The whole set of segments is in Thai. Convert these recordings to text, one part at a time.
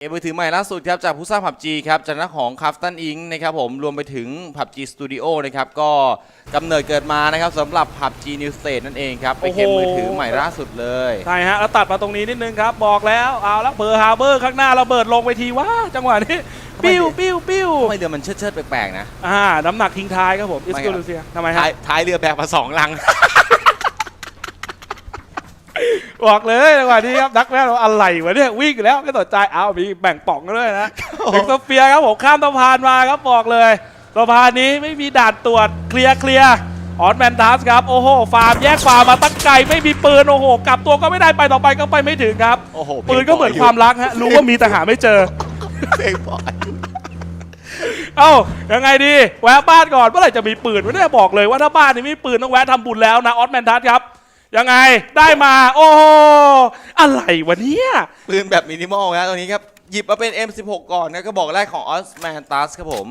เกมมือถือใหม่ล่าสุดครับจากผู้สร้างผับจีครับจากนักของคาฟตันอิงนะครับผมรวมไปถึงผับจีสตูดิโอนะครับก็กำเนิดเกิดมานะครับสำหรับผับจีนิวสเตทนั่นเองครับเป็นเกมโอ้โหมือถือใหม่ล่าสุดเลย ใช่ฮะแล้วตัดมาตรงนี้นิดนึงครับ บอกแล้วเอาแล้วเบอร์ฮาร์เบอร์ข้างหน้าระเบิดลงไปทีว้าจังหวะนี้ ปิ้วปิ้วปิ้วทำไมเรือมันเชิดเชิดๆแปลกๆนะ อ่าน้ำหนักทิ้งท้ายครับผมอิสไม่คตูรับลูเซียทำไมท้าฮะยท้ายเรือแบกมาสองลัง บอกเลยจังหวะนี้ครับนักแม่เราอะไรวะเนี่ยวิ่งแล้วไม่สนใจเอามีแบ่งป่องกันด้วยนะถึงโซเฟียครับผมข้ามสะพานมาครับบอกเลยสะพานนี้ไม่มีด่านตรวจเคลียร์เคลียร์ออนแมนทัสครับโอ้โหฟาร์มแยกฟาร์มมาตั้งไกลไม่มีปืนโอ้โหกลับตัวก็ไม่ได้ไปต่อไปก็ไปไม่ถึงครับโอ้โหปืนก็เหมือนความรักฮะรู้ว่ามีแต่หาไม่เจอเพลงบอกอายุเอ้ายังไงดีแวะบ้านก่อนเมื่อไหร่จะมีปืนไม่ได้บอกเลยว่าถ้าบ้านนี้ไม่มีปืนต้องแวะทำบุญแล้วนะออสแมนทัสครับ ยังไงได้มา โอ้โหอะไรวะเนี่ยปืนแบบมินิมอลนะตรงนี้ครับ หยิบมาเป็น M16 ก่อนนะก็บอกแรกของ Osmanthus ครับผม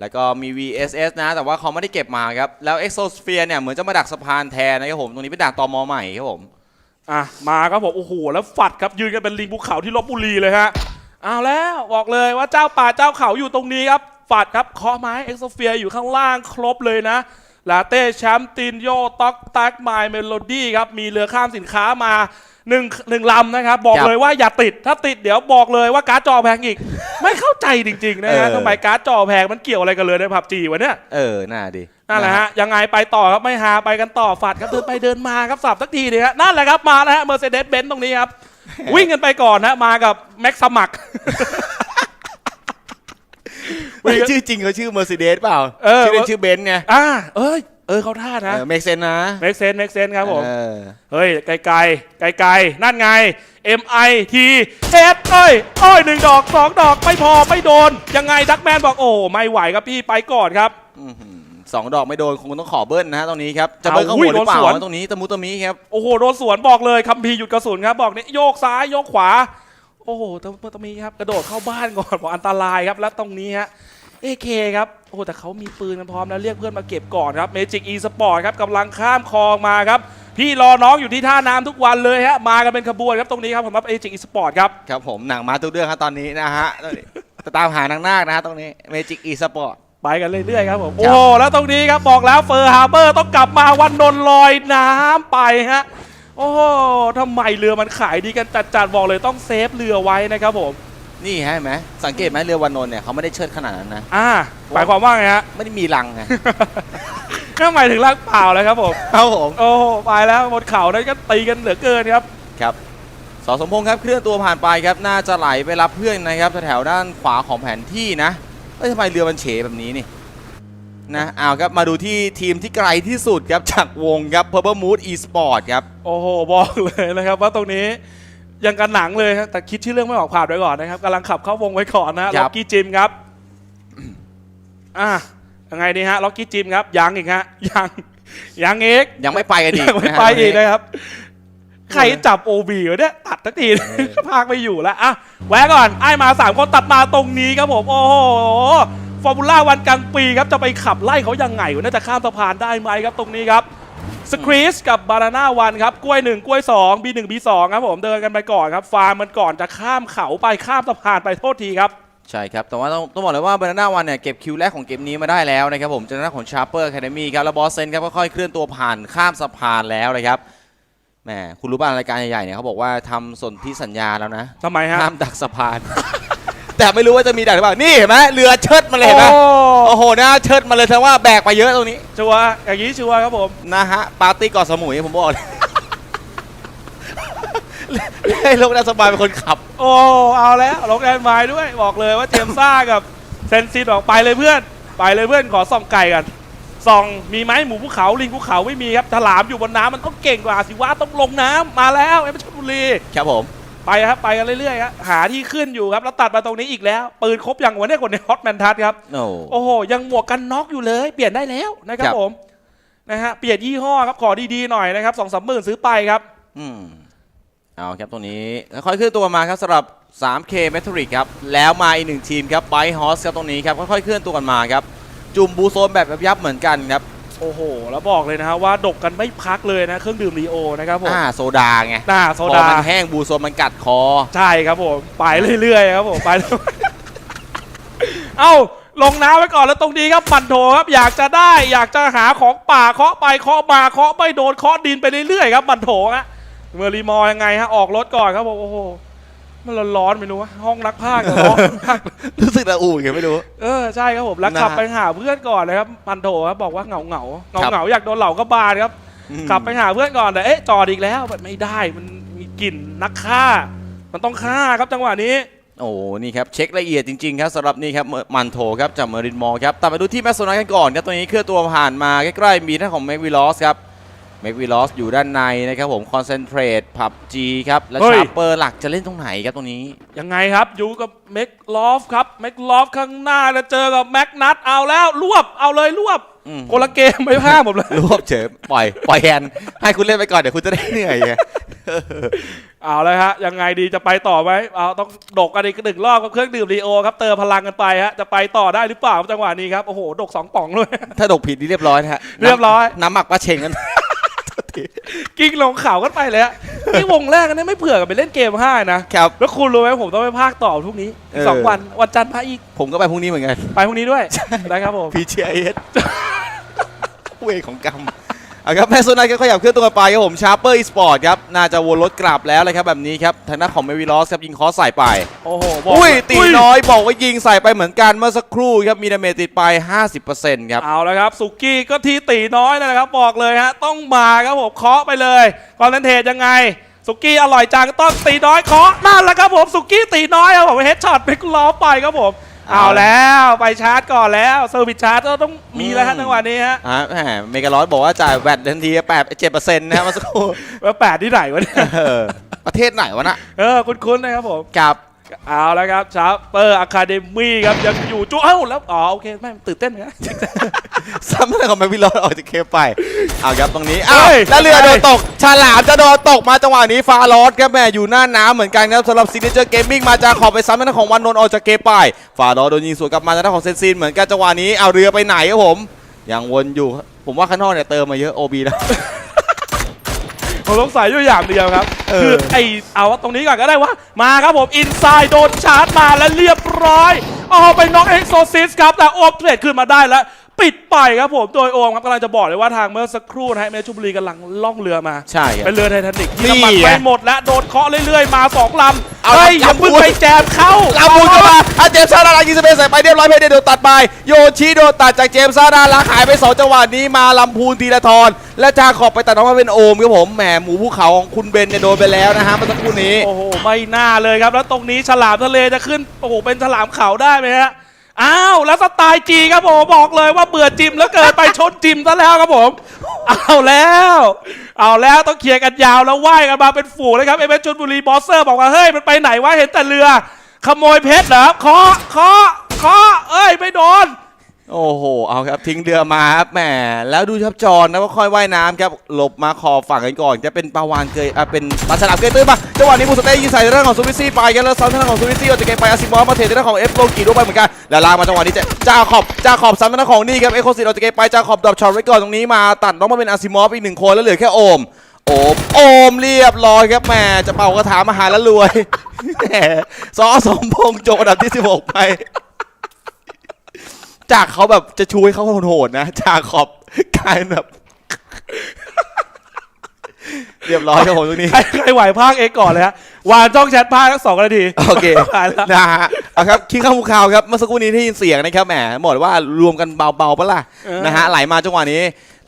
แล้วก็มี VSS นะ แต่ว่าเขาไม่ได้เก็บมาครับ แล้ว Exosphere เนี่ย เหมือนจะมาดักสะพานแทนนะครับผม ตรงนี้เป็นดักตอมอใหม่ครับผม อะ มาครับผมโอ้โห แล้วฝัดครับยืนกันเป็นลิงภูเขาที่ลบบุรีเลยฮะเอาแล้วบอกเลยว่าเจ้าป่าเจ้าเขาอยู่ตรงนี้ครับฝัดครับเคาะไม้เอ็กโซเฟียอยู่ข้างล่างครบเลยนะ ลาเต้แชมป์ตินโยต็อกตักไมเมโลดี้ครับ มีเรือข้ามสินค้ามาหนึ่งหนึ่งลำนะครับ บอกครับเลยว่าอย่าติดถ้าติดเดี๋ยวบอกเลยว่าการ์ดจอแพงอีก ไม่เข้าใจจริงๆนะฮะเออ ทำไมการ์ดจอแพงมันเกี่ยวอะไรกันเลยในผับจีวะเนี่ย เออ น่าดีนั่นแหละฮะยังไงไปต่อครับไม่หาไปกันต่อฝัดครับเดินไปเดินมาครับสับสักทีเนี่ยฮะนั่นแหละครับมาแล้วฮะเมอร์เซเดสเบนซ์ตรงนี้ครับ วิ่งกันไปก่อนฮะมากับแม็กซ์สมัคร เฮ้ยชื่อจริงเขาชื่อ Mercedes เปล่าเออ ชื่อเล่นชื่อเบนซ์ไงอ่าเอ้ย เออเขาท่านะเออเมกเซนนะเม็กเซนเม็กเซนครับผม เออเฮ้ย ไกลไกลไกลไกลๆนั่นไง MI T เฮดเอ้ยโอ้ยหนึ่งดอกสองดอกไม่พอไม่โดน ยังไงดักแมนบอกโอ้ไม่ไหวครับพี่ไปก่อนครับ อื้อหือสองดอกไม่โดนคงต้องขอเบิ้ลนะฮะตรงนี้ครับจะเบิ้ลเอาเข้าหัวหรือเปล่าอุ้ยโดนสวน ตรงนี้ตะมุตะมิครับ โอ้โหโดนสวนบอกเลยคัมภีร์หยุดกระสุนครับบอกนี่โยกซ้ายโยกขวา โอ้โหตรงตรงนี้ครับกระโดดเข้าบ้านก่อนบอกอันตรายครับแล้วตรงนี้ฮะ เอเคครับ โอ้โหแต่เขามีปืนกันพร้อมแล้วเรียกเพื่อนมาเก็บก่อนครับเมจิกอีสปอร์ตครับกำลังข้ามคลองมาครับ พี่รอน้องอยู่ที่ท่าน้ำทุกวันเลยฮะ มากันเป็นขบวนครับตรงนี้ครับสำหรับเอจิกอีสปอร์ตครับ ครับผมหนังมาทุกเรื่องครับตอนนี้นะฮะจะตามหานางนาคนะฮะตรงนี้เมจิกอีสปอร์ตไปกันเรื่อยๆครับผมครับโอ้โหแล้วตรงนี้ครับบอกแล้วเฟอร์ฮาร์เบอร์ต้องกลับมาวันนนท์ลอยน้ำไปฮะ โอ้โหทำไมเรือมันขายดีกันจัดๆบอกเลยต้องเซฟเรือไว้นะครับผม นี่ฮะเห็นไหมสังเกตไหมเรือวันนนท์เนี่ยเขาไม่ได้เชิดขนาดนั้นนะอ่าหมายความว่าไงฮะ ไม่ได้มีรังไงก็หมายถึงร่างเปล่าเลยครับผม ครับผมโอ้โหไปแล้วบนเขานั้นก็ตีกันเหลือเกินครับ ครับสอสมพงษ์ครับเคลื่อนตัวผ่านไปครับ น่าจะไหลไปรับเพื่อนนะครับแถวๆด้านขวาของแผนที่นะเอ้ยทำไมเรือมันเฉแบบนี้นี่นะเอาครับมาดูที่ทีมที่ไกลที่สุดครับจากวงครับ Purple Mood Esport ครับ โอ้โห บอกเลยนะครับว่าตรงนี้ ยังกันหนังเลยครับแต่คิดชื่อเรื่องไม่ออกผ่านไว้ก่อนนะครับกำลังขับเข้าวงไว้ก่อนนะครัล็อบกกี้จิมครับ อะยังไงดีฮะล็อกกี้จิมครับ ยังอีกฮะ ยัง ยังอีกยังไม่ไปกันอีกยังไม่นะฮะไปอีกตรงนี้นะครับ ใครจับโอบีวะเนี่ยตัดทักที พากไม่อยู่แล้วอะแวะก่อนไอ้มาสามคนตัดมาตรงนี้ครับผมโอ้โหฟอร์มูล่าวันกลางปีครับจะไปขับไล่เขายังไงวะน่าจะข้ามสะพานได้ไหมครับตรงนี้ครับ สครีสกับบานาน่าวันครับกล้วย 1 กล้วย 2 B1 B2 ครับผมเดินกันไปก่อนครับ ฟาร์มมันก่อนจะข้ามเขาไปข้ามสะพานไปโทษทีครับ ใช่ครับ แต่ว่าต้องต้องบอกเลยว่าบานาน่าวันเนี่ยเก็บคิวแรกของเกมนี้มาได้แล้วนะครับผมจากด้านของชาร์เปอร์แคดมี่ครับแล้วบอสเซนครับก็ค่อยๆเคลื่อนตัวผ่านข้ามสะพานแล้วนะครับแหมคุณรู้ป่ะรายการใหญ่ๆเนี่ยเขาบอกว่าทำสนธิสัญญาแล้วนะทำไมฮะห้ามดักสะพาน แต่ไม่รู้ว่าจะมีดักหรือเปล่า นี่เห็นไหมเรือเชิดมาเลยเห็นไหมโอ้โอ้โหนะเชิดมาเลยแสดงว่าแบกไปเยอะตรงนี้ ชัวร์อย่างนี้ชัวร์ครับผม นะฮะ ปาร์ตี้เกาะสมุยผมบอกเลยให้ลงนัสบายเป็นคนขับ โอ้ เอาแล้วลงแอนไม้ด้วย บอกเลยว่าเจมส์ซ่ากับเซนซินบอกไปเลยเพื่อน ไปเลยเพื่อนขอส่องไก่กันส่องมีไหมหมูภูเขาลิงภูเขาไม่มีครับฉลามอยู่บนน้ำมันต้องเก่งกว่าสิว่าต้องลงน้ำมาแล้วเอ็มชลบุรีครับผม ไปครับไปกันเรื่อยๆครับหาที่ขึ้นอยู่ครับแล้วตัดมาตรงนี้อีกแล้ว ปืนครบอย่างวันนี้คนในฮอตแมนทัสครับโอ้โอ้โหยังหมวกกันน็อกอยู่เลย เปลี่ยนได้แล้วนะครัครับบผมนะฮะเปลี่ยนยี่ห้อครับขอดีๆหน่อยนะครับสองสามหมื่นซื้อไปครับอืมเอาครับตรงนี้ค่อยๆเคลื่อนตัวมาครับสำหรับ 3K m e t r i c ครับแล้วมาอีกหนึ่งทีมครับไบฮอสครับตรงนี้ครับค่อยๆเคลื่อนตัวกันมาครับจุ่มบูโซนแบบยับๆเหมือนกันครับ โอ้โห แล้วบอกเลยนะฮะว่าดกกันไม่พักเลยนะเครื่องดื่มรีโอนะครับผมอ่าโซดาไงหน้าโซพอดามันแห้งบูโซนมันกัดคอ ใช่ครับผมไปเรื่อยๆครับผมไป เอ้าลงน้ำไว้ก่อนแล้วตรงนี้ครับมันโถครับอยากจะได้อยากจะหาของป่าเคาะไปเคาะมาเคาะไม่โดนเคาะดินไปเรื่อยๆครับมันโถฮะเมอร์รีมอร์ยังไงฮะออกรถก่อนครับผมโอ้โห มันร้อนๆไม่รู้ว่าห้องนักพากย์อะร้อนมากรู้สึกระอู่ไงไม่รู้ เออใช่ครับผมแล้วนะฮะขับไปหาเพื่อนก่อนเลยครับมันโถครับบอกว่าเหงาเหงาเหงาครับเหงาอยากโดนเหล่ากระบาลครับอืม ขับไปหาเพื่อนก่อนแต่เอ๊ะจอดอีกแล้วมันไม่ได้มันมีกลิ่นนักฆ่า มันต้องฆ่าครับจังหวะนี้ โอ้โหนี่ครับเช็คละเอียดจริงๆครับสำหรับนี่ครับเมอร์มันโถครับจากเมอรินมอลครับแต่มาดูที่แมสโซนัสกันก่อนครับตัวนี้เคลื่อนตัวผ่านมาใกล้ๆมีท่านของเมกวิลอสครับ เมกวิลอสอยู่ด้านในนะครับผมคอนเซนเทรตผับจีครับ และเฮ้ย ชาร์เปอร์หลักจะเล่นตรงไหนครับตรงนี้ ยังไงครับ อยู่กับแม็กลอฟครับแม็กลอฟข้างหน้าแล้วเจอกับแม็กนัทเอาแล้วรวบเอาเลยรวบอืม คนละเกมไม่พลาดผมเลย รวบเฉยปล่อย ปล่อยแฮนด์ให้คุณเล่นไปก่อนเดี๋ยวคุณจะได้เหนื่อยไง เอาเลยฮะยังไงดีจะไปต่อไหมเอาต้องดกกันอีกหนึ่งรอบกับเครื่องดื่มรีโอครับเติมพลังกันไปฮะจะไปต่อได้หรือเปล่าครับจังหวะนี้ครับโอ้โหดกสองป่องเลย ถ้าดกผิดนี่เรียบร้อยนะฮะเรียบร้อย น้ำหมักปลาเชงกัน กิ้งลงเขากันไปเลยฮะนี่วงแรกอันนี้ไม่เผื่อกันไปเล่นเกมห้านะครับ แล้วคุณรู้ไหมผมต้องไปภาคต่อพรุ่งนี้เออสองวันวันจันทร์พาอีกผมก็ไปพรุ่งนี้เหมือนกัน ไปพรุ่งนี้ด้วยนะครับผม PGIS เวรของกรรม เอาครับแมสโซนัสก็ขยับเคลื่อนตัวไปครับผมชาร์เปอร์อีสปอร์ตครับน่าจะวนรถกลับแล้วเลยครับแบบนี้ครับทางด้านของเมวิลอสครับยิงคอสใส่ไปโอ้โหบอกอุ้ยเลตีน้อยบอกว่ายิงใส่ไปเหมือนกันเมื่อสักครู่ครับมีดาเมจติดไป 50%ครับเอาแล้วครับสุกี้ก็ทีตีน้อยนะครับบอกเลยฮะต้องมาครับผมเคาะไปเลยคอนเทนเทยังไงสุกี้อร่อยจังต้องตีน้อยเคาะนั่นแหละครับผมสุกี้ตีน้อยครับผมเฮดช็อตไปล้อไปครับผมเอา เอาแล้วไปชาร์จก่อนแล้วเซอร์วิสชาร์จก็ต้องมีแล้วฮะจังหวะนี้ฮะอ่าแหมเมกาลอสบอกว่าจ่ายแวดทันทีแปดเจ็ดเปอร์เซ็นต์นะครับเมื่อสักครู่ว่าแปดที่ไหนวะเนี่ยเออประเทศไหนวะน่ะเออคุ้นๆนะครับผมกับ เอาแล้วครับชาร์เปอร์อะคาเดมี่ครับยังอยู่จุ๊เอ้าแล้วอ๋อโอเคไม่ตื่นเต้นนะซ้ำเรื่องของแมวิลอสออกจากเคปไปเอาครับตรงนี้อ้าวเฮ้ยแล้วเรือเฮ้โดยนตกฉลามจะโดนตกมาจังหวะนี้ฟาลอสครับแม่อยู่หน้าน้ำเหมือนกันครับสำหรับซีเนเจอร์เกมมิ่งมาจากขอบไปซ้ำทางด้านของวันนนท์ออกจากเกมไปฟาลอสโดนยิงสวนกลับมาทางด้านของเซนซินเหมือนกันจังหวะนี้เอาเรือไปไหนครับผมยังวนอยู่ผมว่าข้างนอกเนี่ยเติมมาเยอะโอบีแล้ว ผมสงสัยอยู่อย่างเดียวครับ เออ คือไอเอาตรงนี้ก่อนก็ได้ว่ามาครับผมอินไซด์โดนชาร์จมาแล้วเรียบร้อย เอาไปน็อกเอ็กโซซิสครับ แต่โอมเทรดขึ้นมาได้แล้ว ปิดไปครับผมโดยโอมครับกำลังจะบอกเลยว่าทางเมื่อสักครู่นะฮะเมชุบุรีกำลังล่องเรือมา ใช่ครับเป็นเรือไททานิกที่นี่น้ำมันไงไปหมดแล้วโดนเคาะเรื่อยๆ มาสองลเอาำเฮ้ยลำอย่าเพิ่งพูดไปแจมเข้าลาบูเข้ามาอาเจมส์ซาดาลายิงสเปซใส่ไปเรียบร้อยเพเดโดนตัดไปโยชิโดนตัดจากเจมส์ซาดาลาหายไปสองจังหวะนี้มาลำพูนทีละทรและจาขอบไปตัดออกมาเป็นโอมครับผมแหมหมูภูเขาของคุณเบนเนี่ยโดนไปแล้วนะฮะเมื่อสักครู่นี้โอ้โหไม่น่าเลยครับแล้วตรงนี้ฉลามทะเลจะขึ้นโอ้โหเป็นฉลามเขาได้ไหมฮะ อ้าวแล้วสไตล์จีครับผมบอกเลยว่าเบื่อจิมแล้วเกินไปชนจิมซะแล้วครับผมเอาแล้ว เอาแล้วต้องเคลียร์กันยาวแล้วว่ายกันมาเป็นฝูงเลยครับเอเมชนบุรีบอสเซอร์บอกว่าเฮ้ยมันไปไหนวะเห็นแต่เรือ ขโมยเพชรเหรอเคาะเคาะเคาะเอ้ยไม่โดน โอ้โห เอาครับทิ้งเรือมาครับแหมแล้วดูครับจอนนะว่าค่อยว่ายน้ำครับหลบมาขอบฝั่งกันก่อน จะเป็นปาวานเกยอะเป็นปลาฉลามเกยตื้นมาจังหวะนี้มูสเต้ยิงใส่เรื่องของซูวิซี่ไปกันแล้วซ้ำทางของซูวิซี่ออกจากเกมไปอาซิมอฟมาเทในด้านของเอฟโลกีด้วยไปเหมือนกันแล้วลากมาจังหวะนี้จะจ้าขอบจ้าขอบซ้ำทางด้านของนี่ครับเอโคซิตออกจากเกมไปจ้าขอบดรอปช็อตไว้ก่อนตรงนี้มาตัดน้องมาเป็นอาซิมอฟอีกหนึ่งคนแล้วเหลือแค่โอมโอมโอมเรียบร้อยครับแหมจะเป่ากระถามาหาแล้วรวยแหมซอสมพงษ์จบอันดับที่ 16 ไป จากเขาแบบจะชูให้เขาโหดๆนะ จากขอบกลายเป็นแบบ เรียบร้อยครับผมตรงนี้ ใครใครไหวภาคเองก่อนเลยฮะวานจ้องแชทภาคทั้งสองนาทีโอเคตายแล้ว นะฮะเอาครับคิงข้าวภูเขาครับ เมื่อสักครู่นี้ที่ยินเสียงนะครับ แหมบอกเลยว่ารวมกันเบาๆปะล่ะ เออ นะฮะ ไหลมาจังหวะนี้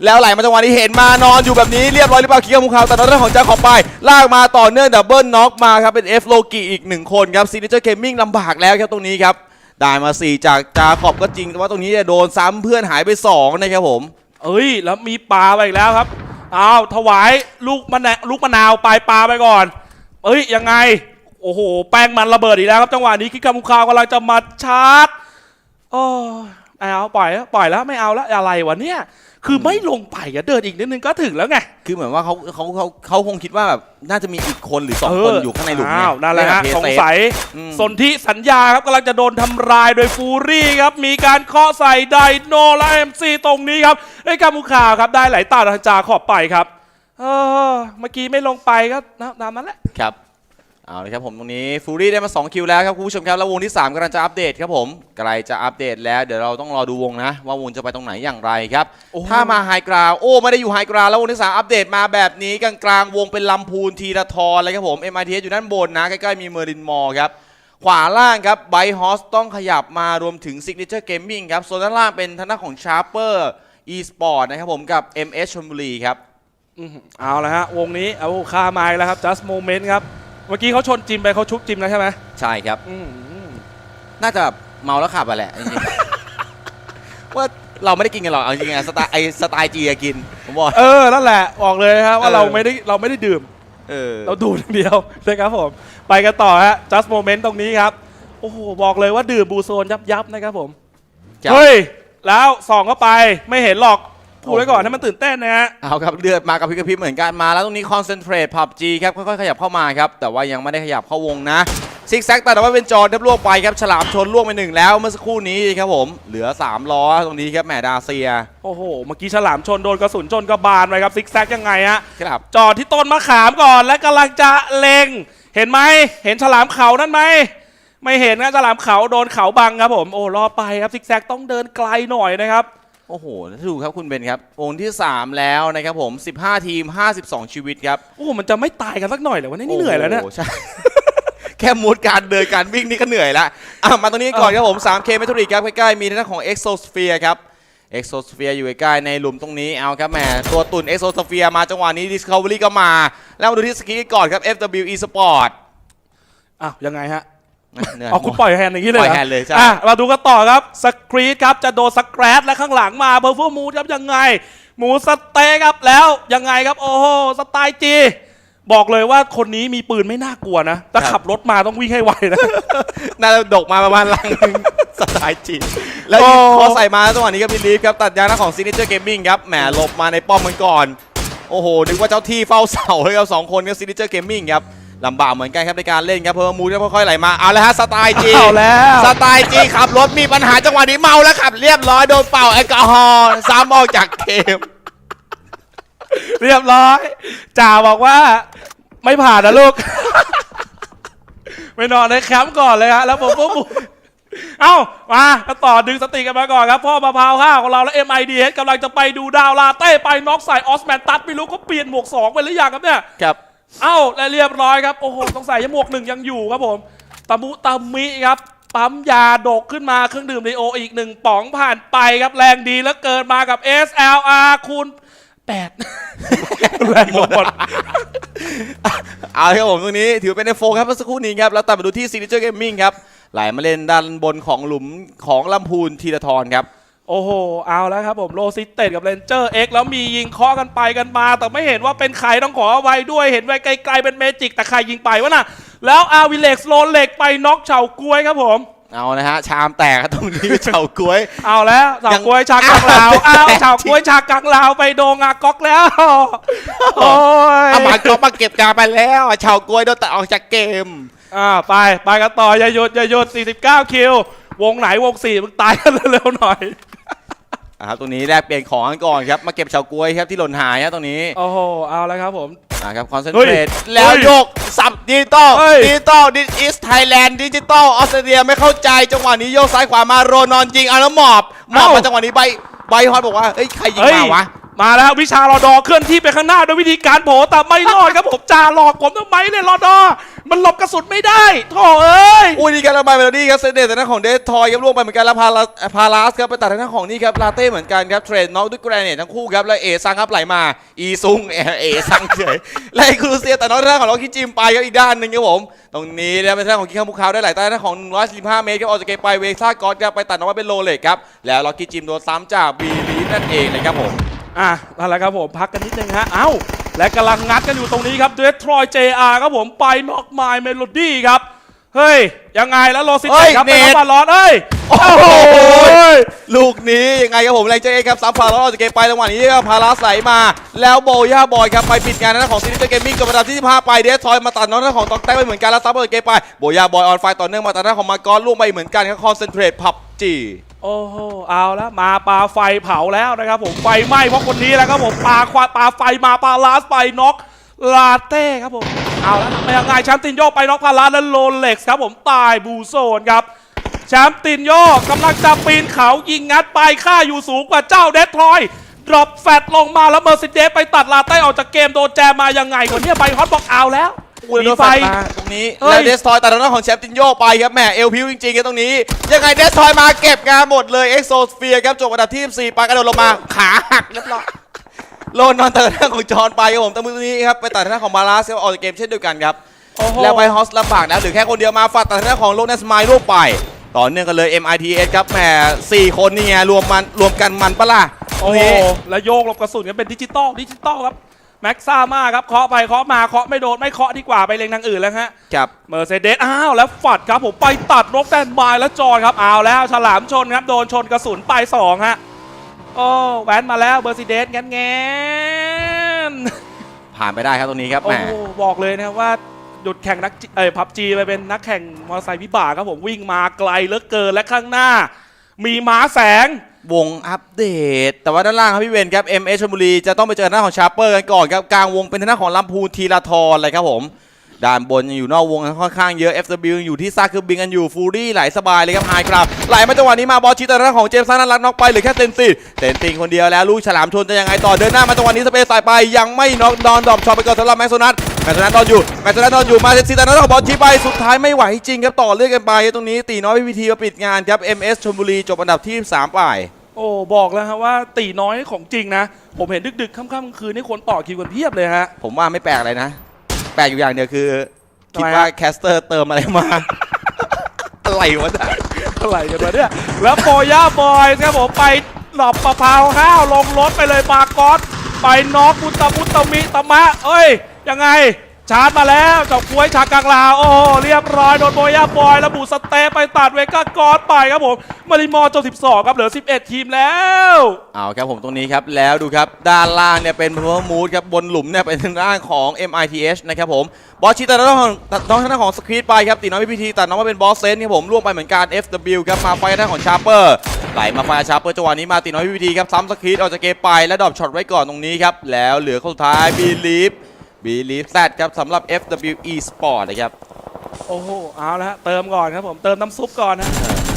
แล้วไหลมาจังหวะนี้เห็นมานอนอยู่แบบนี้เรียบร้อยหรือเปล่าคิงข้าวภูเขาแต่ตอนนั้นของจาขอบไป ลากมาต่อเนื่องดับเบิลน็อกมาครับ เป็นเอฟโลกิอีกหนึ่งคนครับซีนิเจอร์เกมมิ่งลำบากแล้วครับตรงนี้ครับ ได้มา 4 จากจาขอบก็จริง แต่ว่าตรงนี้จะโดนซ้ำเพื่อนหายไปสองนะครับผม เอ้ย แล้วมีปลาไปอีกแล้วครับอ้าวถวายลูกมะนาวลูกมะนาวปลายปลาไปก่อน เอ้ยยังไง โอ้โห แป้งมันระเบิดอีกแล้วครับจังหวะนี้คิกามุคาวกำลังจะมาชาร์จโอ้เอาปล่อยแล้วปล่อยแล้วไม่เอาแล้วอะไรวะเนี่ย คือไม่ลงไปอะเดินอีกนิดนึงก็ถึงแล้วไง คือเหมือนว่าเขาเขาเขาเขาคงคิดว่าแบบน่าจะมีอีกคนหรือสองคนอยู่ข้างในหลุมอ้าวนั่นแหละฮะเยสงสัยอืมสนธิสัญญาครับกำลังจะโดนทำลายโดยฟูรี่ครับ มีการเคาะใส่ไดโนและเอ็มซีตรงนี้ครับได้กามูคาวครับ ได้ไหลตาทางจาขอบไปครับ เออ เมื่อกี้ไม่ลงไปก็นะตามนั้นแหละ ครับ เอาเลยครับผมตรงนี้ฟูรี่ได้มา 2 คิวแล้วครับคุณผู้ชมครับแล้ววงที่3กำลังจะอัปเดตครับผมใกล้จะอัปเดตแล้วเดี๋ยวเราต้องรอดูวงนะ ว่าวงจะไปตรงไหนอย่างไรครับโอ้โหถ้ามาไฮกราวโอ้ไม่ได้อยู่ไฮกราวแล้ววงที่3อัปเดตมาแบบนี้กลางๆวงเป็นลำพูนทีละทรเลยครับผม MITS อยู่ด้านบนนะ ใกล้ๆมีเมอร์ลินมอร์ครับขวาล่างครับไบฮอสต้องขยับมารวมถึง Signature Gaming ครับโซนด้านล่างเป็นทางด้านของ Sharper eSport นะครับผมกับ MS ชลบุรีครับอื้อหือเอาละฮะวงนี้เอาคาไม้แล้วครับ just moment ครับเมื่อกี้เขาชนจิมไปเขาชุบจิมแล้วใช่ไหมใช่ครับ อื้อหือน่าจะเมาแล้วขับอะแหละจริงๆ ว่าเราไม่ได้กินกันหรอกเอาจริงๆอะสไตล์ไอสไตล์จีอะกินผมบอก เออนั่นแหละบอกเลยครับว่าเออ เราไม่ได้เราไม่ได้ดื่ม เออเราดูอย่างเดียว นะครับผม ไปกันต่อฮะ just moment ตรงนี้ครับ โอ้โห บอกเลยว่าดื่มบูโซนยับยับๆนะครับผมครับเฮ้ย แล้วส่องเข้าไปไม่เห็นหรอก พูดไว้ก่อนให้มันตื่นเต้นนะฮะ เอาครับเดือดมากับพิกระพริบเหมือนกันมาแล้วตรงนี้คอนเซนเทรตพับจีครับค่อยๆขยับเข้ามาครับแต่ว่ายังไม่ได้ขยับเข้าวงนะซิกแซกแต่ว่าเป็นจอร์ดับล่วงไปครับฉลามชนล่วงไปหนึ่งแล้วเมื่อสักครู่นี้ครับผมเหลือ 3 ล้อตรงนี้ครับแหมดาเซีย โอ้โห เมื่อกี้ฉลามชนโดนกระสุนชนกระบาลไปครับซิกแซกยังไงฮะครับ จอดที่ต้นมะขามก่อนและกำลังจะเล็ง เห็นไหมเห็นฉลามเขานั่นไหมไม่เห็นนะฉลามเขาโดนเขาบังครับผมโอ้รอไปครับซิกแซกต้องเดินไกลหน่อยนะครับ โอ้โหถูกครับคุณเบนครับวงที่ 3 แล้วนะครับผม 15 ทีม 52 ชีวิตครับโอ้โหมันจะไม่ตายกันสักหน่อยเหรอวันนี้นี่เหนื่อยแล้วเนี่ยโโใช่ แค่มูดการเดินการวิ่งนี่ก็เหนื่อยละอะมาตรงนี้ก่อนครับผม 3K เมทัลลิกครับใกล้ๆมีทางด้านของ Exosphere ครับ Exosphere อยู่ใกล้ๆในหลุมตรงนี้เอาครับแหมตัวตุ่น Exosphere มาจังหวะนี้ Discovery ก็มา แล้วมาดูที่สกีก่อนครับ FW Esport อ้าวยังไงฮะ เหนื่อย เอาคุณปล่อยแฮนด์อย่างนี้เลยปล่อยหรแฮนด์เลยใช่ อะเราดูกันต่อครับสครีตครับจะโดนสแครตและข้างหลังมาเบอร์ฟูมูดครับยังไง หมูสะเต๊ะครับแล้วยังไงครับ โอ้โหสไตล์จี บอกเลยว่าคนนี้มีปืนไม่น่ากลัวนะแต่ขับรถมาต้องวิ่งให้ไวนะ น่าจะดกมาประมาณลังหนึงสไตล์จีนแล้วโอ้ยิงคอใส่มาจังหวะนี้ครับมีลีฟครับ ตัดยางหน้าของ Signature Gaming ครับแหมหลบมาในป้อมมันก่อน โอ้โห นึกว่าเจ้าที่เฝ้าเสาเลยครับสองคนครับ Signature Gaming ครับ ลำบากเหมือนกันครับในการเล่นครับเพราะว่ามูดก็ค่อยๆไหลมาเอาแล้วฮะสไตล์จีเอาแล้วสไตล์จีขับรถมีปัญหาจังหวะนี้เมาแล้วขับ เรียบร้อยโดนเป่าแอลกอฮอล์ซ้ำออกจากเกม เรียบร้อยจ่าบอกว่า ไม่ผ่านนะลูก ไม่นอนในแคมป์ก่อนเลยฮะแล้วผมก็บุกเอ้ามาก็ต่อดึงสติกันมาก่อนครับ พ่อมะพร้าวข้าวของเราแล้ว MIDS กำลังจะไปดูดาวลาเต้ไปน็อกใส่ออสแมนตัดไม่รู้เขาเปลี่ยนหมวกสองไปหรือยังครับเนี่ยครับ เอ้าและเรียบร้อยครับ โอ้โหสงใสัยยังหมวกหนึ่งยังอยู่ครับผมตะมุตะมิครับ ปั๊มยาดกขึ้นมาเครื่องดื่มดีโออีกหนึ่งป๋องผ่านไปครับแรงดีแล้วเกินมากับ SLR คูณแปดแรงหมด เอาละครับผมตรงนี้ถือเป็น F4 ครับเมื่อสักครู่นี้ครับ แล้วตัดมาดูที่ Signature Gaming ครับ ไหลมาเล่นด้านบนของหลุมของลำพูนทีละทรครับ โอ้โห เอาแล้วครับผมโลซิเตดกับเรนเจอร์เอ็กแล้วมียิงเคาะกันไปกันมา แต่ไม่เห็นว่าเป็นใครต้องขอเอาไว้ด้วยเห็นไว้ไกลๆเป็นเมจิกแต่ใครยิงไปวะน่ะ แล้วอาวิเล็กซ์โลเล็กไปน็อกเฉากล้วยครับผม เอานะฮะ ชามแตกครับตรงนี้ เฉากล้วย เอาแล้วเฉากล้วยชากกังลาวอ้าเอาวเฉากล้วยชากกังลาวไปโดงอากอกแล้วโอ้ยเอามาก็มาเก็บการไปแล้วเฉากล้วยโดนตัดออกจากเกมอ่าไปไปกันต่ออย่าหยุดอย่าหยุด49คิววงไหนวง4มึงตายกันเร็วๆหน่อย อ่าครับตรงนี้แลกเปลี่ยนของกันก่อนครับ มาเก็บเฉากล้วยครับที่หล่นหายครับตรงนี้โอ้โห เอาแล้วครับผมอ่าครับคอนเซนเฮ้เทรยตแล้วเฮ้ยโยกสับดิจิตอลเฮ้ย ดิจิตอลดิจิสไทยแลนด์ดิจิตอลออสเตรเลียไม่เข้าใจจังหวะนี้โยกซ้ายขวามาโรนอนยิงเอาแล้วหมอบหมอบเอ้ามมาจังหวะนี้ใบใบฮอตบอกว่าเอ้ยใครยิงเฮ้ย มาวะ มาแล้ววิชารอดอเคลื่อนที่ไปข้างหน้าด้วยวิธีการโผล่แต่ไม่รอดครับผมจ่าหลอกผมทำไมเนี่ยรอดอ มันหลบกระสุนไม่ได้โธ่เอ้ยอุ้ยนี่การระบายเมโลดี้ครับเซนเดตแต่หน้าของเดททอยครับล่วงไปเหมือนกันแล้วพาราพาราสครับไปตัดทางด้านของนี่ครับลาเต้เหมือนกันครับเทรดน็อกด้วยแกรเนตทั้งคู่ครับแล้วเอซังครับไหลมา อีซุงเอเอซังเฉยและครูเซียแต่น็อกทางด้านของล็อกกี้จิมไปครับอีกด้านหนึ่งครับผมตรงนี้นะเป็นทางของคิงคามุคาวได้ไหลใต้ทางด้านของ115เมตรครับออกจากเกมไปเวซ่ากอสครับไปตัดน็อกมาเป็นโลเล็กครับแล้วล็อกกี้จิมโดนซ้ำจากบีลีนั่นเองเลยครับผม อะนั่นแหละครับผมพักกันนิดนึงฮะ เอ้า และกำลังงัดกันอยู่ตรงนี้ครับเดทรอยเจอาร์ครับผมไปน็อกไมล์เมโลดี้ครับ เฮ้ย ยังไงแล้วโรซิเฮ้เต้ยครับเนเป็นทบอลลอนเอ้ย โอ้โอ้โหโห ลูกนี้ยังไงครับผมแรงเจเอครับซับพาราออกจากเกมไปจังหวะนี้ครับพาราไหลมา แล้วโบย่าบอยครับไปปิดงานนั้นของซินิเกมมิ่งกับระดับที่15ไปเดสทอยมาตัดน้องนั้นของตอกแต้ไปเหมือนกันแล้วซับออกจากเกมไปโบย่าบอยออนไฟต่อเนื่องมาตัดน้องของมากอนล่วงไปเหมือนกันครับคอนเซนเทรตพับจี โอ้โหเอาแล้วมาปลาไฟเผาแล้วนะครับผมไฟไหม้เพราะคนนี้แล้วครับผมปลาควาปลาไฟมาปลาลาสไปน็อกลาเต้ครับผมเอาแล้วไม่ยังไงแชมป์ตินโยไปน็อกพาราแล้วโรเล็กซ์ครับผมตายบูโซนครับแชมป์ตินโยกำลังจะปีนเขายิงงัดไปค่าอยู่สูงกว่าเจ้าเดททรอยดรอปแฟตลงมาแล้วเมอร์ซิเดสไปตัดลาเต้ออกจากเกมโดนแจมมายังไงคนนี้ไปฮอตบอกเอาแล้ว อุ้ยมีโดนไฟมาตรงนี้เฮ้ย แล้วเดสทอยตัดน้องของแชมป์ตินโยไปครับแหมเอลพิวจริงๆครับตรงนี้ ยังไงเดสทอยมาเก็บงานหมดเลยเอ็กโซสเฟียครับจบอันดับที่14ไปกระโดดลงมาขาหักเรียบร้อยโลนนอนตัดหน้าของจอห์นไปครับผมแต่มือนี้ครับไปตัดหน้าของมาลาสครับออกจากเกมเช่นเดียวกันครับ โอ้โห แล้วไวท์ฮอสลำบากนะหรือแค่คนเดียวมาฝัดตัดหน้าของโลนัสไมล์ร่วงไป ต่อเนื่องกันเลย MITS ครับแหมสี่คนนี่ไงรวมมันรวมกันมันปะล่ะตรโอ้งโหนี้ แล้วโยกหลบกระสุนกันเป็นดิจิตอลดิจิตอลครับ แม็กซ่ามากครับเคาะไปเคาะมาเคาะไม่โดนไม่เคาะดีกว่าไปเล็งทางอื่นแล้วฮะครับเมอร์เซเดสอ้าวแล้วฝัดครับผมไปตัดนกแตนบายแล้วจอดครับเอาแล้วฉลามชนครับโดนชนกระสุนไปสองฮะโอ้แวนมาแล้วเบอร์ซิเดสแงนแงนผ่านไปได้ครับตรงนี้ครับแหโอ้มโหบอกเลยนะครับว่าหยุดแข่งนักเอ้ยพับจีไปเป็นนักแข่งมอเตอร์ไซค์วิบากครับผมวิ่งมาไกลเหลือเกินและข้างหน้า มีม้าแสง วงอัปเดต แต่ว่าด้านล่างครับพี่เวนครับ MS ชลบุรีจะต้องไปเจอหน้าของชาร์เปอร์กันก่อนครับกลางวงเป็นทางด้าของลำพูนทีละทรเลยครับผม ด้านบนยังอยู่นอกวงกันค่อนข้างเยอะ FW ยังอยู่ที่ซากคือบิงกันอยู่ฟูรี่ไหลสบายเลยครับไฮกราบไหลมาจังหวะนี้มาบอลชีแต่ด้านของเจมส์ซันนันรักน็อกไปเหลือแค่เต็นซีเต็นติงคนเดียวแล้วลูกฉลามชนจะยังไงต่อเดินหน้ามาจังหวะนี้สเปซสายไปยังไม่น็อกดอนดรอปช็อตไปก่อนสำหรับแม็กโซนัทแม็กโซนัทนอนอยู่แม็กโซนัทนอนอยู่มาเต็นซีแต่ด้านของบอลชีไปสุดท้ายไม่ไหวจริงครับต่อเลือกกันไปตรงนี้ตีน้อยพิธีมาปิดงานครับ MS ชลบุรีจบอันดับที่สามไปโอ้บอกแล้วครับว่าตีน้อยของจริงนะ ผมเห็นดึกๆค่ำๆคืนนี่คนต่อคิวกันเพียบเลยฮะผมว่าไม่แปลกเลยนะแปลกอยู่อย่างเดียวคือทำคิดไมว่าฮะแคสเตอร์เติมอะไรมา อะไรวะเนี่ยอะไรกันวะเนี่ย แล้วโปย่าบอยครับผมไปหลบมะพร้าวห้าวลงรถไปเลยมากอสไปน็อกบุตตะบุตตะมิตะมะ เอ้ย ยังไง ชาร์จมาแล้วเจับกล้วยฉากกลางลาวโอ้เรียบร้อยโดนโปย่าบอยระบุสเตย์ไปตัดเวก้ากอสไปครับผมมาริมอร์จบ12 ครับเหลือ 11 ทีมแล้ว เอาครับผมตรงนี้ครับแล้วดูครับด้านล่างเนี่ยเป็นพอร์มูดครับบนหลุมเนี่ยเป็นทางด้านของ MITH นะครับผมบอสชีตัดน้องน้องทางด้านของสครีตไปครับตีน้อยพีทีตัดน้องมาเป็นบอสเซนครับผมล่วงไปเหมือนกัน FW ครับมาไฟทางด้านของชาร์เปอร์ไหลมาไฟชาร์เปอร์จังหวะนี้มาตีน้อยพีทีครับซ้ำสครีตออกจากเกมไปและดรอปช็อตไว้ก่อนตรงนี้ครับแล้วเหลือคนสุดท้ายบีลีฟ บีลีฟแซดครับสำหรับ FW Esport นะครับ โอ้โห เอาละฮะเติมก่อนครับผมเติมน้ำซุปก่อนนะ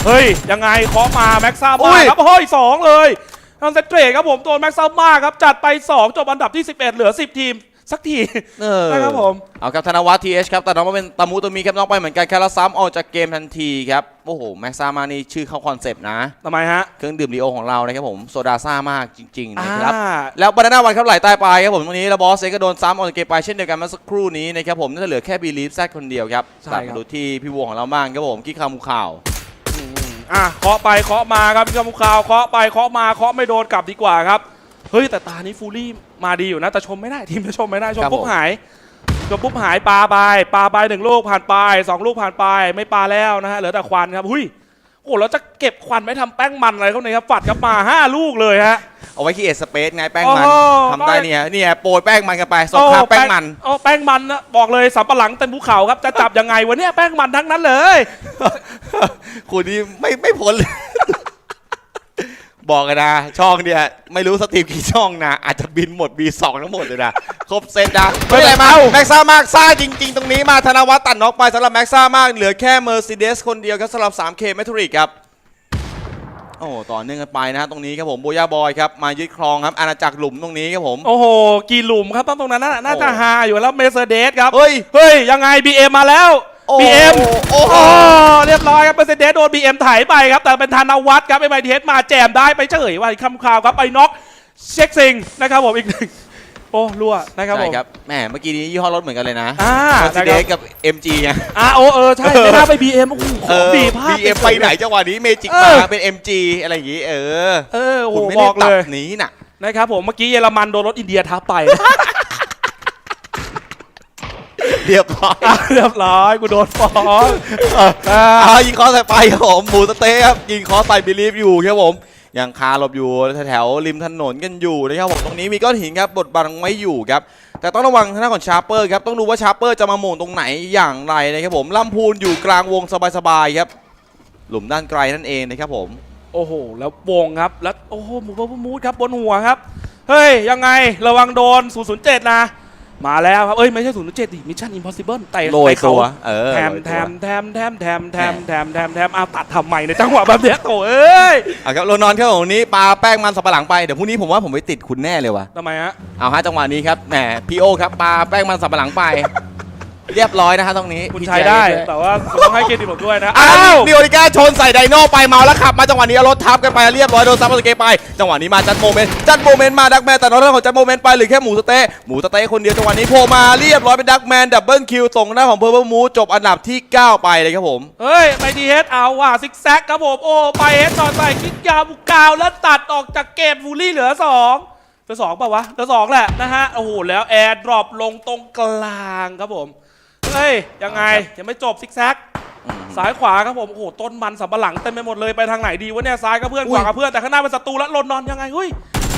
เฮ้ย ยังไงเคาะมาแม็กซ่าอุ้มาย ครับเฮ้ยสองเลยคอนเซนเทรตครับผมตัวแม็กซ่ามาครับ จัดไป 2 จบอันดับที่ 11 เหลือ 10 ทีม สักทีเออนะครับผม เอาครับธนวัฒน์ทีเอชครับแต่น้องมาเป็นตามูตวมีครับน้องไปเหมือนกันแค่ละซ้ำออกจากเกมทันทีครับโอ้โหแม็กซ่ามานี่ชื่อเข้าคอนเซปต์นะทำไมฮะเครื่องดื่มดีโอของเรานะครับผมโซดาซ่ามากจริงๆนะครับอ่าแล้วบานาน่าวันครับไหลใต้ไปครับผมตรงนี้แล้วบอสเซก็โดนซ้ำออกจากเกมไปเช่นเดียวกันเมื่อสักครู่นี้นะครับผมน่าจะเหลือแค่บีลีฟแซดคนเดียวครับใช่กลับครัมาบดูที่พี่วงของเราบ้างครับผมกี้คามูข่าวอืมอะเคาะไปเคาะมาครับพี่กำมุขาวเคาะไปเคาะมาเคาะไม่โดนกลับดีกว่าครับ เฮ้ยแต่ตานี้ฟูลี่มาดีอยู่นะ แต่ชมไม่ได้ทีมจะชมไม่ได้ชมครับปุ๊บผม หายชมปุ๊บหายปลาไปปลาไปหนึ่งลูกผ่านไปสองลูกผ่านไปไม่ปลาแล้วนะฮะเหลือแต่ควันครับหุยโอ้เราจะเก็บควันไว้ทำแป้งมันอะไรเขาเนี่ยครับฝัดครับมาห้าลูกเลยฮะ เอาไว้คีเอสสเปซไงแป้งมันโอ้โห ทำได้เนี่ยเนี่ยโปรยแป้งมันกันไปสงครามแป้งมัน โอ้แป้งมันนะบอกเลยสับปะหลังเต็มภูเขาครับจะจับยังไงวะเนี่ยแป้งมันทั้งนั้นเลย คุณนี่ไม่ไม่พ้นเลย บอกกันนะ ช่องเนี่ย ไม่รู้สตรีมกี่ช่องนะ อาจจะบินหมด B2 ทั้งหมดเลยนะ ครบเซตนะ ไม่เป็นไรมาแม็กซ่ามากซ่าจริง ๆ ตรงนี้มาธนวัฒน์ตัดน็อกไปสำหรับแม็กซ่ามาก เหลือแค่เมอร์ e เดสคนเดียวครับสำหรับ 3K เมทริกครับ โอ้ต่อเนื่องกันไปนะฮะตรงนี้ครับผมโบย่าบอยครับมายึดครองครับอาณาจักรหลุมตรงนี้ครับผม โอ้โห กี่หลุมครับตรงนั้นน่ะน่าจะโอ้ฮาอยู่แล้วเมเซเดสครับ เฮ้ย เฮ้ย ยังไง BM มาแล้ว โอ้ BM โอ้โหโอ้เรียบร้อยครับเมเซเดสโดน BM ถ่ายไปครับ แต่เป็นธนวัฒน์ครับไอ้ไมเทสมาแจมได้ไปเฉยว่าคำข่าวครับไปน็อกเช็คซิงนะครับผมอีกหนึ่งโอ้รั่วนะครับผใช่มครับแหมเมื่อกี้นี้ยี่ห้อรถเหมือนกันเลยนะอ่าเมอร์นะเดครับสกับ MG ไงอ่าโอ้เออใช่ไม่น่าไป BM โอ้โหขเอองอดีพลาด BM ไปไหนจังหวะนี้เมจิกเอมาอเป็น MG อะไรอย่างงี้เออ เออโอ้โหคุณไม่บได้อกตัเลบยหนี้น่ะนะครับผมเมื่อกี้เยอรมันโดนรถอินเดียทับไป เรียบร้อยอะเรียบร้อยกูโดนฟ้องเออเอายิงคอใส่ไปครับผมหมูสะเต๊ะครับยิงคอใส่บิลีฟอยู่ครับผมยังคาหลบอยู่แถวๆริมถนนกันอยู่นะครับผมตรงนี้มีก้อนหินครับบดบังไว้อยู่ครับแต่ต้องระวังทางด้านของชาร์เปอร์ครับต้องดูว่าชาร์เปอร์จะมาโหม่งตรงไหนอย่างไรนะครับผมลำพูนอยู่กลางวงสบายๆครับ หลุมด้านไกลนั่นเองนะครับผม โอ้โห แล้ววงครับแล้วโอ้โหหมูบะมูดครับบนหัวครับ เฮ้ยยังไงระวังโดน 007 นะ มาแล้วครับ เอ้ย ไม่ใช่007ดิ Mission Impossible ไต่โรยไต่เขาตัวเออแถมโรยแถตัวมแถมแถมแถมแถมแถมแถมแถมอ้าวตัดทำไมในจังหวะแบบเนี้ยโถเอ้ยอะครับโรนอนครับผมวันนี้ปาแป้งมันสับปะหลังไป เดี๋ยวพรุ่งนี้ผมว่าผมไปติดคุณแน่เลยว่ะทำไมฮะ เอาฮะจังหวะนี้ครับแหมพีโอครับปาแป้งมันสับปะหลังไป เรียบร้อยนะฮะตรงนี้คุณพี่ใช้แจ๊ได้ด้วยแต่ว่าคุณต้องให้เกียรติผมด้วยนะ อ้าอ้าวว นิโอริก้าชนใส่ไดโน่ไปเมาแล้วขับ มาจังหวะนี้เอารถทับกันไปเรียบร้อยโดนซับสเกตไปจังหวะนี้มาจัดโมเมนต์จัดโมเมนต์มาดักแมนแต่น้องของจัดโมเมนต์ไปเหรือแค่หมูสะเต๊ะหมูสะเต๊ะคนเดียวจังหวะนี้โผล่มาเรียบร้อยเป็นดักแมนดับเบิลคิวตรงหน้าของเพอร์เบิลมูจบอันดับที่9ไปเลยครับผม เฮ้ย ไปดีเฮดเอาว่ะซิกแซกครับผมโอ้ ไปเฮดต่อใส่คิกยาวบุกกาวแล้วตัดออกจากเกมฟูลี่เหลือสองเหลือสองเปล่าวะเหลือสองแหละนะฮะ โอ้โห แล้วแอร์ดรอปลงตรงกลางครับผม เฮ้ยยังไงยังไม่จบซิกแซกซ้ายขวาครับผมโอ้โหต้นมันสับปะหลังเต็มไปหมดเลยไปทางไหนดีวะเนี่ยซ้ายก็เพื่อนอุ้ขยวาก็เพื่อนแต่ข้างหน้าเป็นศัตรูแล้วลนนอนยังไงเฮ้ย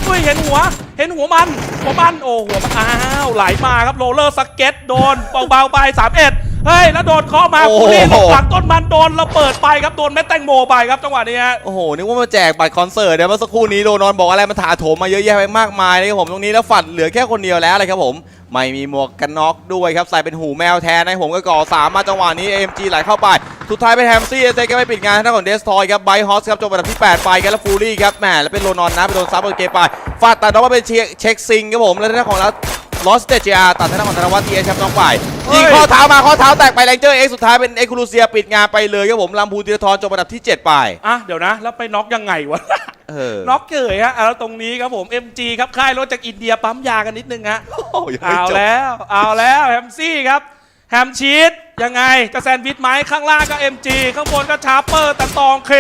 เฮ้ยเห็นหัว เห็นหัวมันหัวมันโอ้หัวมันอ้าวไหลมาครับโรลเลอร์สเก็ตโดนเบาๆไป3เอ็ด เฮ้ยแล้วโดนเคาะมาโอ้โห คูลี่หลบหลังต้นมันโดนระเบิดไปครับโดนเม็ดแตงโมไปครับจังหวะนี้ฮะ โอ้โห นึกว่ามาแจกบัตรคอนเสิร์ตเดี๋ยวเมื่อสักครู่นี้โดนอนบอกอะไรมาถาโถมมาเยอะแยะไปมากมายนะครับผมตรงนี้แล้วฝัดเหลือแค่คนเดียวแล้วเลยครับผม ไม่มีหมวกกันน็อกด้วยครับ ใส่เป็นหูแมวแทนนะครับผมก็ก่อสามมาจังหวะนี้ AMG ไหลเข้าไป สุดท้ายเป็นแฮมซี่เอเซก็ไม่ปิดงานทางด้านของเดสทอยครับไบฮอสครับจบอันดับที่ 8 ไปกันแล้วฟูรี่ครับแหมแล้วเป็นโรนอนนะไปโดนซับบนเกมไปฟาดตัดน้องมาเป็นเช็คเช็คซิงครับผมแล้วทางด้านของแล้ว ลอสเตจอาตัดทางด้านของธนวัฒน์ทีเอชครับน้องไปยิงเฮ้ยข้อเท้ามาข้อเท้าแตกไปแรงเจอร์เอ็กสุดท้ายเป็นเอ็กซ์ครูเซียปิดงานไปเลยครับผมลำพูนธีรทรจบอันดับที่ 7 ไปอะเดี๋ยวนะ แล้วไปน็อกยังไงวะเออน็อกเกยฮะอะแล้วตรงนี้ครับผม MG ครับค่ายรถจากอินเดียปั๊มยากันนิดนึงฮะโอ้ยังไม่เอาจบแล้วเอาแล้วแฮมซี่ครับแฮมชีสยังไงจะแซนด์วิชไหมข้างล่างก็ MG ข้างบนก็ชาร์เปอร์แต่ตองเค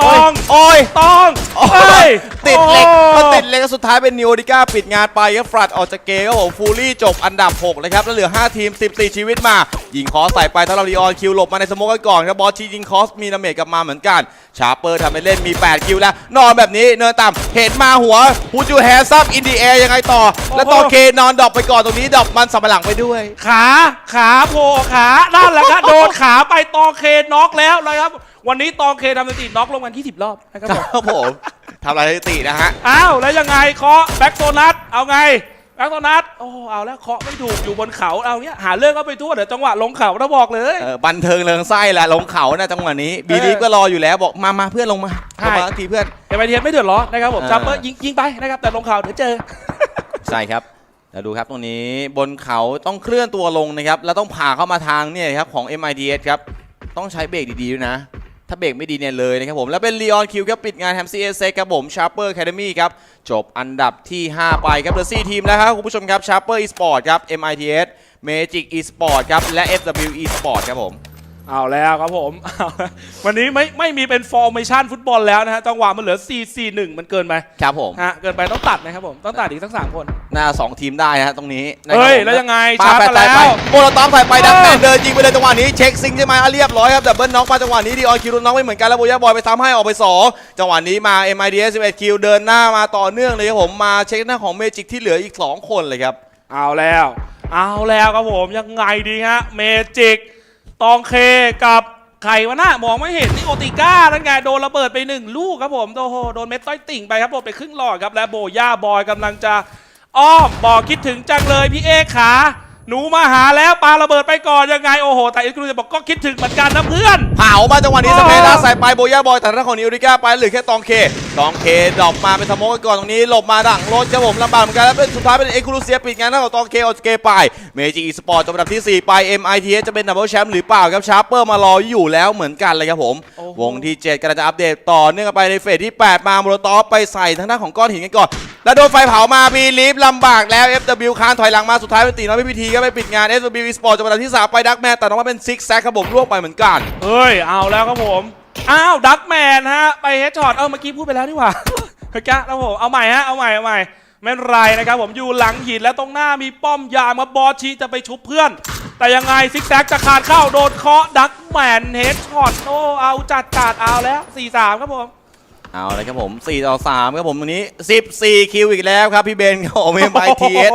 ตองโอ้ยตองโอ้เฮ้ยยติดเหล็กโอ้ก็ติดเหล็กแล้วสุดท้ายเป็นนิโอดิก้าปิดงานไปครับฟรัดออกจากเกมครับผมฟูลี่จบอันดับ6เลยครับแล้วเหลือ 5 ทีม 14 ชีวิตมา ยิงคอสใส่ไปทั้งเราลีออนคิวหลบมาในสโมกกันก่อนครับบอสชียิงคอสมีนาเมจกลับมาเหมือนกัน ชาร์เปอร์ทำไปเล่นมี 8 คิวแล้ว นอนแบบนี้เนินต่ำเห็นมาหัวฮูจูแฮซับอินดีแอร์ยังไงต่อ แล้วต่อเคนอนดรอปไปก่อนตรงนี้ดรอปมันสับหลังไปด้วย ขาขาโผล่ขานั่นแหละครับโดนขาไปตองเคน็อกแล้วนะครับ วันนี้ตองเคทำสถิติน็อกลงกัน20รอบนะครับผมครับผมทำอะไรสถิตินะฮะ อ้าวแล้วยังไงเคาะแบ็กโซนัทเอาไงแบ็กโซนัทโอ้เอาแล้วเคาะไม่ถูกอยู่บนเขาเอาเนี้ยหาเรื่องก็ไปทั่วเดี๋ยวจังหวะลงเขาถ้าบอกเลย เออบันเทิงเริงไส้แหละลงเขานะจังหวะนี้บีลีฟก็รออยู่แล้วบอกมามาเพื่อนลงมาใช่ ลงมาสักทีเพื่อนเอ็มไอทีไม่เดือดร้อนนะครับผมเออซัมเปอร์ยิงยิงไปนะครับแต่ลงเขาเดี๋ยวเจอ ใช่ครับแล้วดูครับตรงนี้บนเขาต้องเคลื่อนตัวลงนะครับ แล้วต้องผ่าเข้ามาทางเนี่ยครับของ MIDS ครับ ต้องใช้เบรกดีๆด้วยนะ ถ้าเบรกไม่ดีเนี่ยเลยนะครับผม แล้วเป็น Leon Q ครับปิดงานแฮมซีเอเซครับผมชาร์เปอร์แครดมี่ครับ จบอันดับที่ 5 ไปครับเดอะซีทีมแล้วครับ คุณผู้ชมครับชาร์เปอร์อีสปอร์ตครับ MITS Magic Esport ครับ และ FW Esport ครับผม เอาแล้วครับผมเอาวันนี้ไม่ไม่มีเป็นฟอร์เมชันฟุตบอลแล้วนะฮะจังหวะมันเหลือ 4 4 1 มันเกินไปครับผมฮะเกินไปต้องตัดนะครับผมต้องตัดอีกสักสามคนหน้า2ทีมได้นะฮะตรงนี้นะครับเฮ้ยผมแล้วยังไงปาชาร์จแฟไปร์แล้ไปว โมโลตอฟใส่ไปดักแมนเออเดินยิงไปเลยจังหวะนี้เช็คซิงใช่ไหมอะเรียบร้อยครับดับเบิลน็อกมาจังหวะนี้ดีออนคิวน็อกไม่เหมือนกันแล้วโบย่าบอยไปซ้ำให้ออกไป2จังหวะนี้มา MIDS 11คิวเดินหน้ามาต่อเนื่องเลยครับผมมาเช็คหน้าของเมจิกที่เหลืออีก2คนเลยครับ เอาแล้ว เอาแล้วครับผมยังไงดีฮะเมจิก ตองเคกับใครวะน่ะมองไม่เห็นนี่โอติก้านั่นไงโดนระเบิดไปหนึ่งลูกครับผมโอโหโดนเม็ดต้อยติ่งไปครับผมไปครึ่งหลอดครับและโบย่าบอยกำลังจะอ้อมบอกคิดถึงจังเลยพี่เอขาหนูมาหาแล้วปาระเบิดไปก่อนยังไงโอ้โห แต่อ็กครูจะบอกก็คิดถึงเหมือนกันนะเพื่อน เผามาจังหวะนี้สเปซลาใส่ไปโบย่าบอยแต่ทางด้าของนิวริก้าไปเหลือแค่ตองเคตองเคดรอปมาเป็นสโมกกันก่อนตรงนี้หลบมาดังรถครับผมลำบากเหมือนกันแล้วเป็นสุดท้ายเป็นเอ็กซ์คลูเซียปิดงานหน้าของตองเคออกจากเกมไปเมจิกอีสปอร์ตจบอันดับที่ 4 ไป MITS จะเป็นดับเบิลแชมป์หรือเปล่าครับชาร์เปอร์มารออยู่แล้วเหมือนกันเลยครับผมโอ้โหวงที่ 7กำลังจะอัปเดตต่อเนื่องกันไปในเฟสที่ 8 มาโมโลตอฟไปใส่ทางด้านของก้อนหินกันก่อนแล้วโดนไฟเผามาบีลีฟลำบากแล้ว FW คานถอยหลังมาสุดท้ายเป็นตีน้อยพิธีก็ไปปิดงาน FW Esport จบอันดับที่3ไปดักแมนแต่น้องว่าเป็นซิกแซกครับผมล่วงไปเหมือนกันเฮ้ยเอาแล้วครับผม อ้าวดักแมนฮะ ไปเฮดช็อต เออเมื่อกี้พูดไปแล้วนี่หว่าเฮ้ยแกแล้วผมเอาใหม่ฮะ เอาใหม่เอาใหม่ไม่เป็นไรนะครับผมอยู่หลังหินแล้วตรงหน้ามีป้อมยามมาบอชีจะไปชุบเพื่อน แต่ยังไงซิกแซกจะขาดเข้าโดนเคาะดักแมนเฮดช็อตโอ้เอาจัดจัดเอาแล้ว 4-3 ครับผมเอาเลยครับผม 4 ต่อ 3 ครับผมตรงนี้ 14 คิวอีกแล้วครับ พี่เบนครับผมมไอทีเอส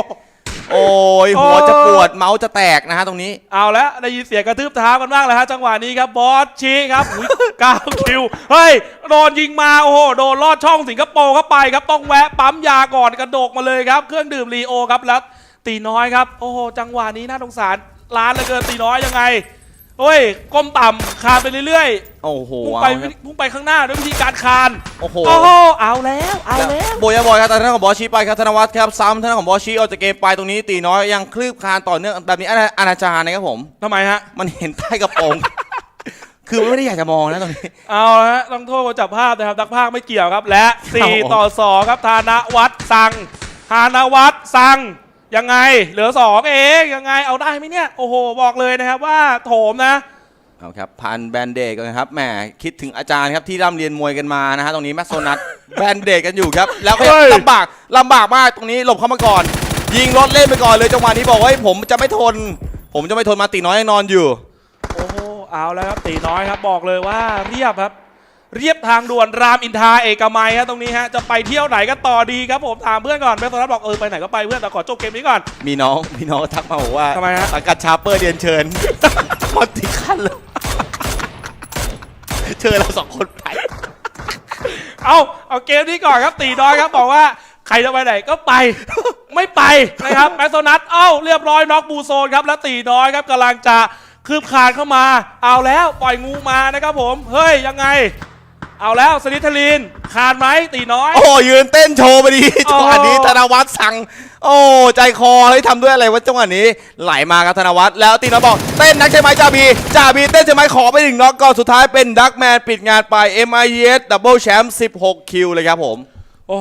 โอ้ยหัวจะปวดเมาส์จะแตกนะฮะตรงนี้ เอาแล้วได้ยินเสียงกระทืบเท้ากันบ้างแล้วฮะจังหวะนี้ครับบอสชีครับอุ๊ยเก้าคิวเฮ้ยโดนยิงมาโอ้โหโดนลอดช่องสิงคโปร์เข้าไปครับต้องแวะปั๊มยาก่อนกระดกมาเลยครับ เครื่องดื่มรีโอครับแล้วตีน้อยครับ โอ้โหจังหวะนี้น่าสงสารร้านเหลือเกินตีน้อยยังไง เฮ้ยก้มต่ำคานไปเรื่อยโอ้โหๆพุ่งเอาไปครับพุ่งไปข้างหน้าด้วยวิธีการคานโอ้โห โอ้โหเอาแล้วเอาแล้ว โบยาบอยครับทางด้านของบอสชีไปครับธนวัฒน์ครับซ้ำทางด้านของบอสชีออกจากเกมไปตรงนี้ตีน้อยยังคลืบคลานต่อเนื่องแบบนี้อนาจารนะครับผม ทำไมฮะ มันเห็นใต้กระโปรง คือไม่ได้อยากจะมองนะตรงนี้ เอาละฮะต้องโทษคนจับภาพนะครับดักภาคไม่เกี่ยวครับ และ ครับผม 4 ต่อ 2 ครับธานวัฒน์สั่งธานวัฒน์สั่ง ยังไงเหลือ2เองยังไงเอาได้ไหมเนี่ยโอ้โหบอกเลยนะครับว่าโถมนะเอาครับพันแบนเดดกันครับแหมคิดถึงอาจารย์ครับที่ร่ำเรียนมวยกันมานะฮะตรงนี้แมสโซนัท แบนเดดกันอยู่ครับ แล้วก็เฮ้ย ลำบากลำบากมากตรงนี้หลบเข้ามาก่อน ยิงรถเล่นไปก่อนเลยจังหวะนี้บอกว่าเฮ้ยผมจะไม่ทน ผมจะไม่ทนมาตีน้อยยังนอนอยู่ โอ้โหเอาแล้วครับตีน้อยครับบอกเลยว่าเรียบครับ เรียบทางด่วนรามอินทราเอกมัยฮะตรงนี้ฮะจะไปเที่ยวไหนก็ต่อดีครับผมถามเพื่อนก่อนแม่ตอนนั้นบอกเออไปไหนก็ไปเพื่อนแต่ขอจบเกมนี้ก่อน มีน้องมีน้องทักมาบอกว่าทำไมฮะ สังกัดชาร์เปอร์เรียนเชิญ พอติดขั้นเลยเชิญเราสองคนไป เอาเอาเกมนี้ก่อนครับตีน้อยครับบอกว่าใครจะไปไหนก็ไป ไม่ไปนะครับแมสโซนัทเอ้าเรียบร้อยน็อกบูโซนครับแล้วตีน้อยครับกำลังจะคืบคลานเข้ามา เอาแล้วปล่อยงูมานะครับผม เฮ้ยยังไง เอาแล้วสลิทลีนคานไหมตีน้อย โอ้โหยืนเต้นโชว์ไปดีโอ้จังหวะนี้ธนวัฒน์สั่ง โอ้ใจคอเฮ้ยทำด้วยอะไรวะจังหวะนี้ไหลมาครับธนวัฒน์แล้วตีน้อยบอกเต้นนักใช่ไหมจ่าบีจ่าบีเต้นใช่ไหมขอไปหนึ่งน็อกก่อนสุดท้ายเป็นดักแมนปิดงานไป MIS Double Champ 16 คิวเลยครับผม โอ้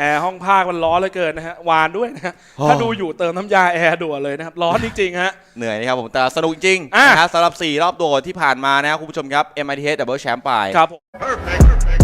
แอร์ห้องภาคมันร้อนเหลือเกินนะฮะวานด้วยนะฮะโอ้ถ้าดูอยู่เติมน้ำยาแอร์ด่วนเลยนะครับร้อนจริงๆฮะ เหนื่อยนะครับผมแต่สนุกจริงอะ นะฮะสำหรับ 4 รอบตัวที่ผ่านมานะครับคุณผู้ชมครับ MIT Double Champ ไป ครับผม Perfect.